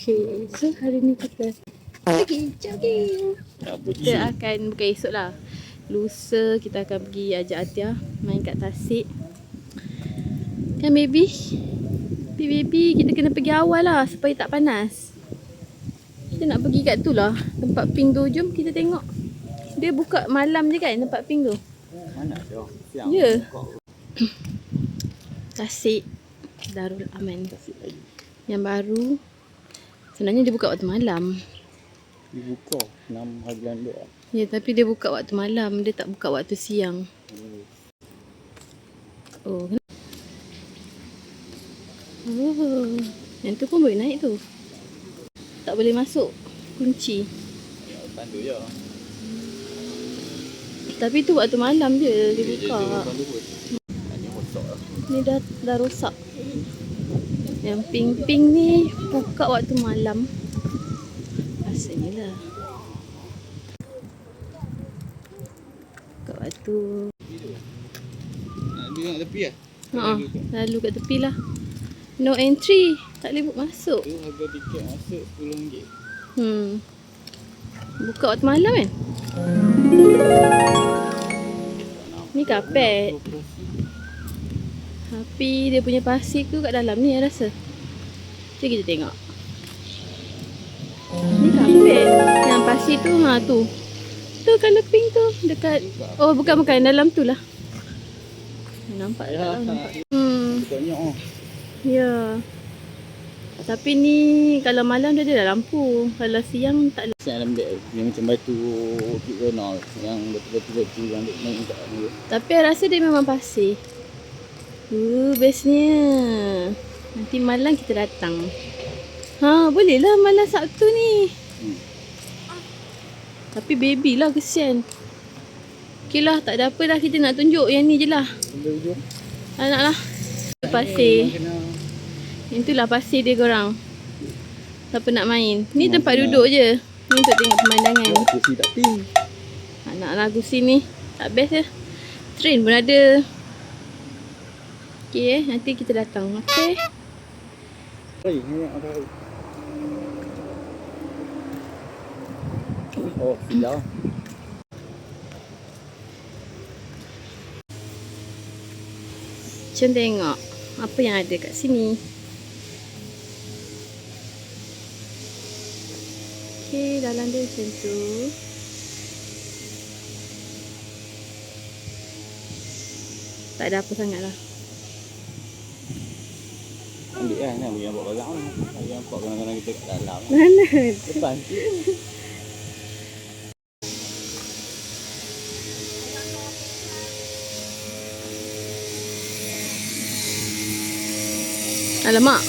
Okay, so hari ni kita pergi jogging. Kita akan bukan esok lah. Lusa kita akan pergi ajak Atia main kat Tasik. Kan baby? Baby, baby kita kena pergi awal lah supaya tak panas. Kita nak pergi kat tu lah. Tempat pink tu. Jom kita tengok. Dia buka malam je kan tempat pink tu. Mana tu? Siang. Ya. Tasik Darul Aman Yang baru Sebenarnya dia buka waktu malam. Dibuka 6 hari bulan 2. Ya tapi dia buka waktu malam. Dia tak buka waktu siang. Oh. Oh. Yang tu pun boleh naik tu. Tak boleh masuk Kunci. Tandu je. Tapi tu waktu malam je Dia buka. Tandu pun. Hanya rosak lah. Ni dah, dah rosak Yang pink-pink ni Buka waktu malam. Rasanya lah. Buka waktu. Nak duduk kat tepi lah. Ha, lalu kat tepi lah. No entry. Tak boleh masuk. Tu harga tiket masuk RM10. Hmm. Buka waktu malam kan? Ni kapet Tapi dia punya pasir tu kat dalam ni saya rasa Jom kita tengok Ni kapet Yang pasir tu ha tu Tu colour pink tu Dekat Oh bukan bukan dalam tu lah Nampak tak Ya, tahu nampak Hmm oh. Ya Tapi ni Kalau malam dia ada lampu Kalau siang tak ada Siang beg. Dia macam batu Bukit Ronald. Yang batu-batu-batu yang duk main kat ni. Tapi I rasa dia memang pasir. Uh, bestnya. Nanti malam kita datang. Ha, boleh lah malam Sabtu ni. Hmm. Tapi baby lah kesian. Okay lah, tak ada apa lah. Kita nak tunjuk yang ni je lah. Anak lah. Pasir. Yang tu lah pasir dia korang. Siapa nak main. Ni tempat kena. duduk je. Ni untuk tengok pemandangan. buat kursi tak tinggi. Anak lagu sini Tak best ya Train pun ada Okay eh. Nanti kita datang Hai, ni ada. Oh, siap. Jom tengok Apa yang ada kat sini? Okay Dalam dia macam tu. Tak ada apa sangat lah Ambil lah, ni ambil yang buat barang ni. Ambil yang buat kita kat dalam. Mana Depan. Alamak